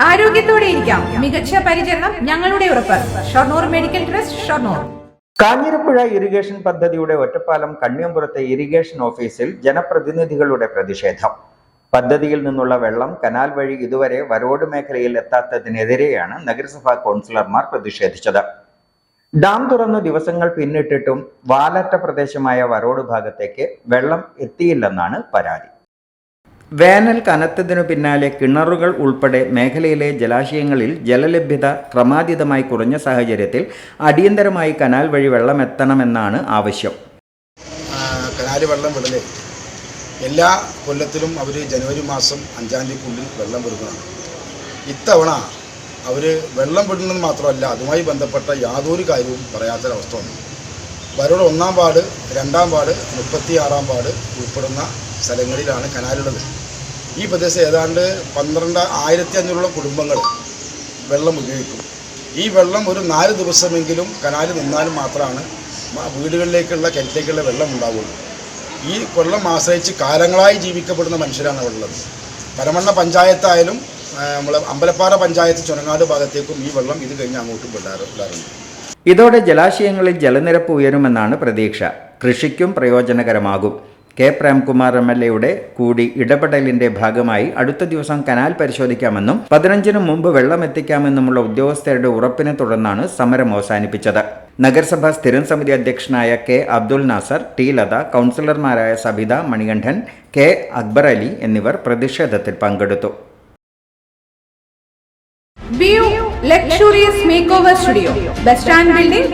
ആരോഗ്യത്തോടെ ഇരിക്കാം. മികച്ച പരിചരണം ഞങ്ങളുടെ ഉറപ്പ്. Shoranur medical trust Shoranur. Kanjirapuzha irrigation പദ്ധതിയുടെ ഒറ്റപ്പാലം കണ്ണിയമ്പുറത്തെ ഇറിഗേഷൻ ഓഫീസിൽ ജനപ്രതിനിധികളുടെ പ്രതിഷേധം. പദ്ധതിയിൽ നിന്നുള്ള വെള്ളം കനാൽ വഴി ഇതുവരെ വരോട് മേഖലയിൽ എത്താത്തതിനെതിരെയാണ് നഗരസഭാ കൗൺസിലർമാർ പ്രതിഷേധിച്ചത്. ഡാം തുറന്നു ദിവസങ്ങൾ പിന്നിട്ടിട്ടും വാലറ്റ പ്രദേശമായ വരോട് ഭാഗത്തേക്ക് വെള്ളം എത്തിയില്ലെന്നാണ് പരാതി. വേനൽ കനത്തതിനു പിന്നാലെ കിണറുകൾ ഉൾപ്പെടെ മേഖലയിലെ ജലാശയങ്ങളിൽ ജലലഭ്യത ക്രമാതീതമായി കുറഞ്ഞ സാഹചര്യത്തിൽ അടിയന്തരമായി കനാൽ വഴി വെള്ളം എത്തണമെന്നാണ് ആവശ്യം. കനാൽ വെള്ളം വിടലേ. എല്ലാ കൊല്ലത്തിലും അവർ ജനുവരി മാസം അഞ്ചാം തീയതിക്കുള്ളിൽ വെള്ളം വിടുന്നതാണ്. ഇത്തവണ അവർ വെള്ളം വിടുന്നത് മാത്രമല്ല അതുമായി ബന്ധപ്പെട്ട യാതൊരു കാര്യവും പറയാത്തൊരവസ്ഥ വന്നു. വരോട് ഒന്നാം വാർഡ് രണ്ടാം വാർഡ് മുപ്പത്തി ആറാം വാർഡ് ഉൾപ്പെടുന്ന സ്ഥലങ്ങളിലാണ് കനാലുള്ളത്. ഈ പ്രദേശം ഏതാണ്ട് പന്ത്രണ്ട് ആയിരത്തി അഞ്ഞൂറോളം കുടുംബങ്ങൾ വെള്ളം ഉപയോഗിക്കും. ഈ വെള്ളം ഒരു നാല് ദിവസമെങ്കിലും കനാല് നിന്നാലും മാത്രമാണ് വീടുകളിലേക്കുള്ള കിണറ്റിലേക്കുള്ള വെള്ളം ഉണ്ടാവുള്ളൂ. ഈ വെള്ളം ആശ്രയിച്ച് കാലങ്ങളായി ജീവിക്കപ്പെടുന്ന മനുഷ്യരാണ് ഉള്ളത്. പരമണ്ണ പഞ്ചായത്തായാലും നമ്മൾ അമ്പലപ്പാറ പഞ്ചായത്ത് ചുനങ്ങാട് ഭാഗത്തേക്കും ഈ വെള്ളം ഇത് കഴിഞ്ഞ് അങ്ങോട്ടും വിടാറ് വിടാറുണ്ട് ഇതോടെ ജലാശയങ്ങളിൽ ജലനിരപ്പ് ഉയരുമെന്നാണ് പ്രതീക്ഷ. കൃഷിക്കും പ്രയോജനകരമാകും. കെ. പ്രേംകുമാർ എം. എൽ. എയുടെ കൂടി ഇടപെടലിന്റെ ഭാഗമായി അടുത്ത ദിവസം കനാൽ പരിശോധിക്കാമെന്നും പതിനഞ്ചിനു മുമ്പ് വെള്ളം എത്തിക്കാമെന്നുമുള്ള ഉദ്യോഗസ്ഥരുടെ ഉറപ്പിനെ തുടർന്നാണ് സമരം അവസാനിപ്പിച്ചത്. നഗരസഭാ സ്ഥിരം സമിതി അധ്യക്ഷനായ കെ. അബ്ദുൽ നാസർ ടി. ലത കൗൺസിലർമാരായ സബിത മണികണ്ഠൻ കെ. അക്ബർ അലി എന്നിവർ പ്രതിഷേധത്തിൽ പങ്കെടുത്തു. Makeover studio bus stand building